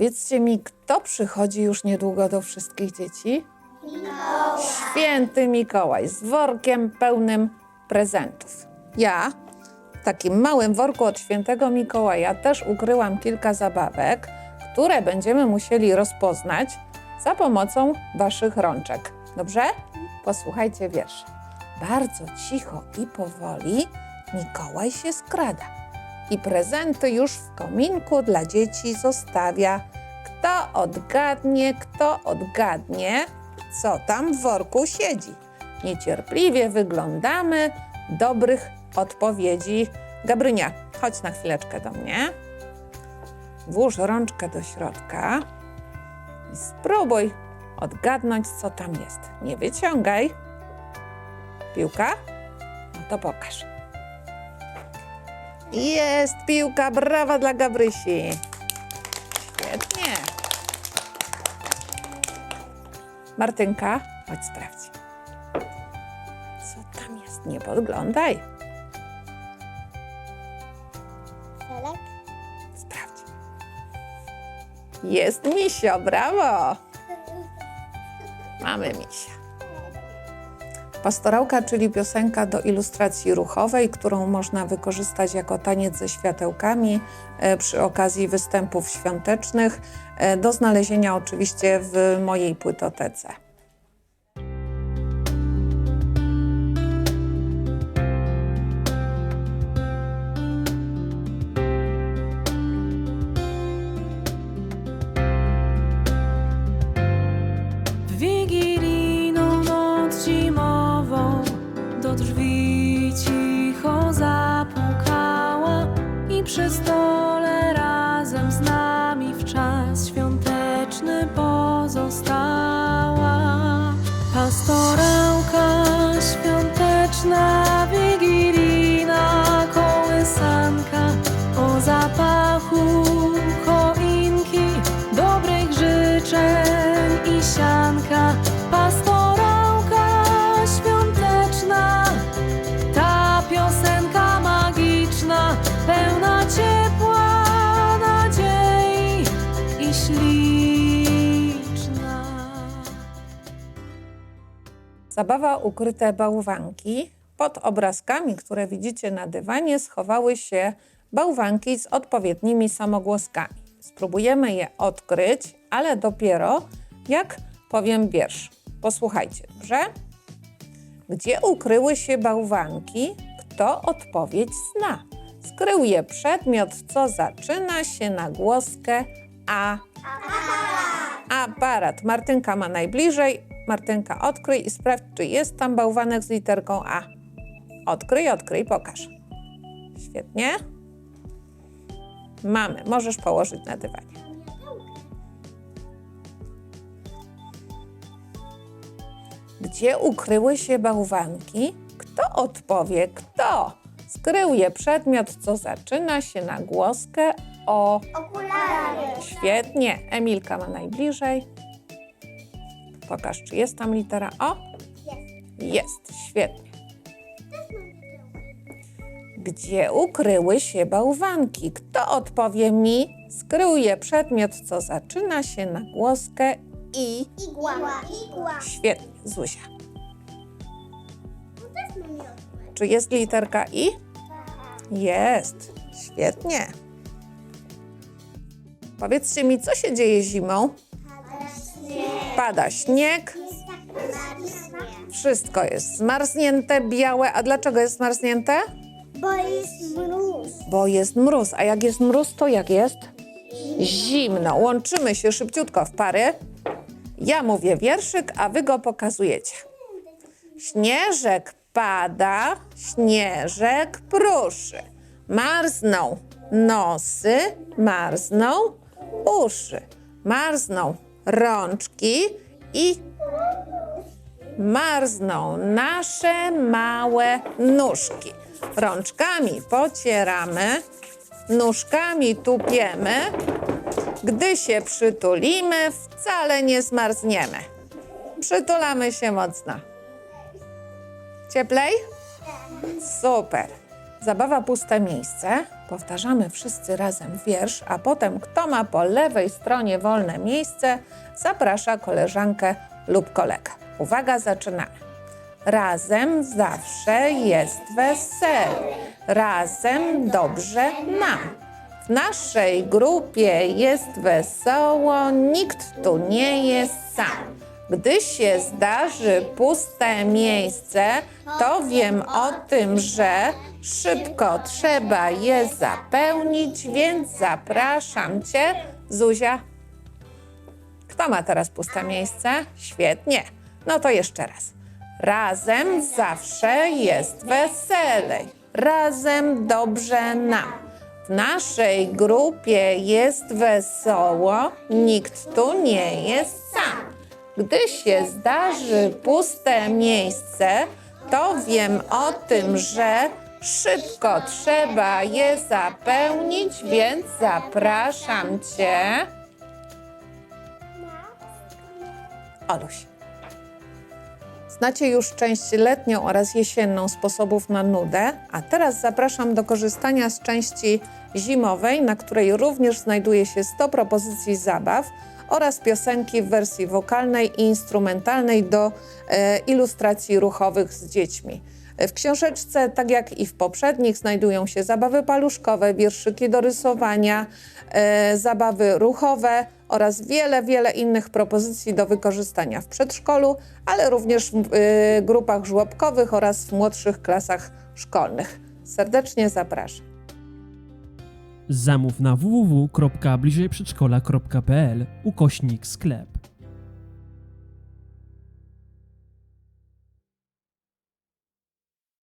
Powiedzcie mi, kto przychodzi już niedługo do wszystkich dzieci? Święty Mikołaj z workiem pełnym prezentów. Ja w takim małym worku od świętego Mikołaja też ukryłam kilka zabawek, które będziemy musieli rozpoznać za pomocą waszych rączek. Dobrze? Posłuchajcie wiersz. Bardzo cicho i powoli Mikołaj się skrada i prezenty już w kominku dla dzieci zostawia. Kto odgadnie, kto odgadnie, co tam w worku siedzi. Niecierpliwie wyglądamy dobrych odpowiedzi. Gabrynia, chodź na chwileczkę do mnie. Włóż rączkę do środka i spróbuj odgadnąć, co tam jest. Nie wyciągaj. Piłka? No to pokaż. Jest piłka, brawa dla Gabrysi. Świetnie. Martynka, chodź sprawdź. Co tam jest? Nie podglądaj. Felek? Sprawdź. Jest misio, brawo. Mamy misia. Pastorałka, czyli piosenka do ilustracji ruchowej, którą można wykorzystać jako taniec ze światełkami e, przy okazji występów świątecznych, e, do znalezienia oczywiście w mojej płytotece. Przy stole Zabawa ukryte bałwanki. Pod obrazkami, które widzicie na dywanie, schowały się bałwanki z odpowiednimi samogłoskami. Spróbujemy je odkryć, ale dopiero jak powiem wiersz. Posłuchajcie, dobrze? Gdzie ukryły się bałwanki? Kto odpowiedź zna? Skrył je przedmiot, co zaczyna się na głoskę A. Aparat. Martynka ma najbliżej. Martynka, odkryj i sprawdź, czy jest tam bałwanek z literką A. Odkryj, odkryj, pokaż. Świetnie. Mamy. Możesz położyć na dywanie. Gdzie ukryły się bałwanki? Kto odpowie? Kto? Skrył je przedmiot, co zaczyna się na głoskę o. Okulary. Świetnie. Emilka ma najbliżej. Pokaż, czy jest tam litera O? Jest. Jest. Świetnie. Gdzie ukryły się bałwanki? Kto odpowie mi? Skrył je przedmiot, co zaczyna się na głoskę I. Igła. Igła. Świetnie. Zuzia. Miotłę. Czy jest literka I? Jest. Świetnie. Powiedzcie mi, co się dzieje zimą? Pada śnieg, wszystko jest zmarznięte, białe. A dlaczego jest zmarznięte? Bo jest mróz. Bo jest mróz. A jak jest mróz, to jak jest? Zimno. Łączymy się szybciutko w pary. Ja mówię wierszyk, a wy go pokazujecie. Śnieżek pada, śnieżek pruszy. Marzną nosy, marzną uszy. Marzną rączki i marzną nasze małe nóżki. Rączkami pocieramy, nóżkami tupiemy. Gdy się przytulimy, wcale nie zmarzniemy. Przytulamy się mocno. Cieplej? Super. Zabawa puste miejsce. Powtarzamy wszyscy razem wiersz, a potem kto ma po lewej stronie wolne miejsce, zaprasza koleżankę lub kolegę. Uwaga, zaczynamy. Razem zawsze jest wesel. Razem dobrze nam. W naszej grupie jest wesoło, nikt tu nie jest sam. Gdy się zdarzy puste miejsce, to wiem o tym, że szybko trzeba je zapełnić, więc zapraszam Cię, Zuzia. Kto ma teraz puste miejsce? Świetnie. No to jeszcze raz. Razem zawsze jest weselej. Razem dobrze nam. W naszej grupie jest wesoło, nikt tu nie jest sam. Gdy się zdarzy puste miejsce, to wiem o tym, że szybko trzeba je zapełnić, więc zapraszam Cię. Oluś. Znacie już część letnią oraz jesienną sposobów na nudę, a teraz zapraszam do korzystania z części zimowej, na której również znajduje się 100 propozycji zabaw oraz piosenki w wersji wokalnej i instrumentalnej do e, ilustracji ruchowych z dziećmi. W książeczce, tak jak i w poprzednich, znajdują się zabawy paluszkowe, wierszyki do rysowania, e, zabawy ruchowe oraz wiele, wiele innych propozycji do wykorzystania w przedszkolu, ale również w e, grupach żłobkowych oraz w młodszych klasach szkolnych. Serdecznie zapraszam. Zamów na www.bliżejprzedszkola.pl ukośnik sklep.